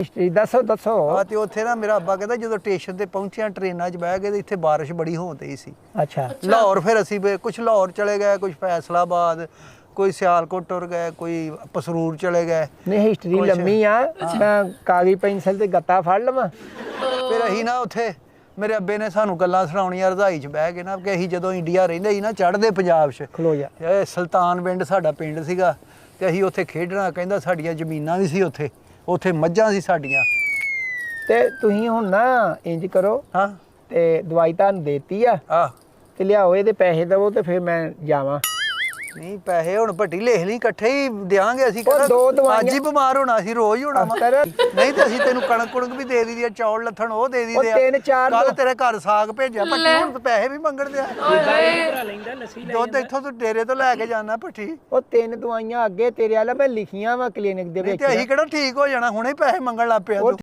History ਦੱਸੋ ਦੱਸੋ। ਆ ਤੇ ਉੱਥੇ ਨਾ ਮੇਰਾ ਅੱਬਾ ਕਹਿੰਦਾ ਜਦੋਂ ਸਟੇਸ਼ਨ ਤੇ ਪਹੁੰਚਿਆ ਟ੍ਰੇਨਾਂ 'ਚ ਬਹਿ ਗਏ ਤੇ ਇੱਥੇ ਬਾਰਿਸ਼ ਬੜੀ ਹੋਣ ਸੀ। ਅੱਛਾ। ਲਾਹੌਰ ਫਿਰ ਅਸੀਂ ਕੁਝ ਲਾਹੌਰ ਚਲੇ ਗਏ ਕੁਝ ਫੈਸਲਾਬਾਦ ਕੋਈ ਸਿਆਲਕੋਟ ਟੁਰ ਗਏ ਕੋਈ ਪਸਰੂਰ ਚਲੇ ਗਏ। ਨਹੀਂ ਹਿਸਟਰੀ ਲੰਮੀ ਆ ਮੈਂ ਕਾਗਜ਼ ਪੈਨਸਲ ਤੇ ਗੱਤਾ ਫੜ ਲਵਾਂ। ਫਿਰ ਅਸੀਂ ਨਾ ਉੱਥੇ ਮੇਰੇ ਅੱਬੇ ਨੇ ਸਾਨੂੰ ਗੱਲਾਂ ਸੁਣਾਉਣੀਆਂ ਰਜ਼ਾਈ 'ਚ ਬਹਿ ਕੇ ਨਾ ਕਿ ਅਸੀਂ ਜਦੋਂ ਇੰਡੀਆ ਰਹਿੰਦੇ ਸੀ ਨਾ ਚੜ੍ਹਦੇ ਪੰਜਾਬ 'ਚ। ਖਲੋ ਜਾ। ਇਹ ਸੁਲਤਾਨ ਪਿੰਡ ਸਾਡਾ ਪਿੰਡ ਸੀਗਾ ਤੇ ਅਸੀਂ ਉੱਥੇ ਖੇਡਣਾ ਕਹਿੰਦਾ ਸਾਡੀਆਂ ਜ਼ਮੀਨਾਂ ਵੀ ਸੀ ਉੱਥੇ। ਉੱਥੇ ਮੱਝਾਂ ਸੀ ਸਾਡੀਆਂ। ਤੇ ਤੁਸੀਂ ਹੁਣ ਨਾ ਇੰਜ ਕਰੋ ਹਾਂ। ਤੇ ਦਵਾਈ ਤੁਹਾਨੂੰ ਦੇਤੀ ਆ। ਆ ਤੇ ਲਿਆਓ ਇਹਦੇ ਪੈਸੇ ਦਵੋ ਤੇ ਫਿਰ ਮੈਂ ਜਾਵਾਂ। ਨਹੀਂ ਪੈਸੇ ਹੁਣ ਭੱਟੀ ਲਿਖ ਲਈ ਇਕੱਠੇ ਹੀ ਦਿਆਂਗੇ ਅਸੀਂ ਦੋ ਦਵਾਈਆਂ- ਅੱਜ ਹੀ ਬਿਮਾਰ ਹੋਣਾ ਸੀ ਰੋਜ਼ ਹੀ ਹੋਣਾ ਨਹੀਂ ਤੇ ਅਸੀਂ ਤੈਨੂੰ ਕਣਕ ਕੁਣਕ ਵੀ ਦੇ ਦਈਦੀ ਆ ਚੌਲ ਲੱਥਣ ਉਹ ਦੇ ਦਈਦੇ ਆ। ਤਿੰਨ ਚਾਰ ਕੱਲ ਦੋ- ਤੇਰੇ ਘਰ ਸਾਗ ਭੇਜਿਆ ਭੱਟੀ ਹੁਣ ਤਾਂ ਪੈਸੇ ਵੀ ਮੰਗਣ ਦਿਆ ਦੁੱਧ ਇੱਥੋਂ ਤੂੰ ਡੇਰੇ ਤੋਂ ਲੈ ਕੇ ਜਾਣਾ ਭੱਟੀ ਉਹ ਤਿੰਨ ਦਵਾਈਆਂ ਅੱਗੇ ਤੇਰੇ ਵਾਲਾ ਮੈਂ ਲਿਖੀਆਂ ਵਾ ਕਲੀਨਿਕ ਦੇ ਨਹੀਂ ਵਿੱਚ। ਤੇ ਅਸੀਂ ਕਿਹੜਾ ਠੀਕ ਹੋ ਜਾਣਾ ਹੁਣੇ ਪੈਸੇ ਮੰਗਣ ਲੱਗ ਪਿਆ ਉਹ ਤੂੰ।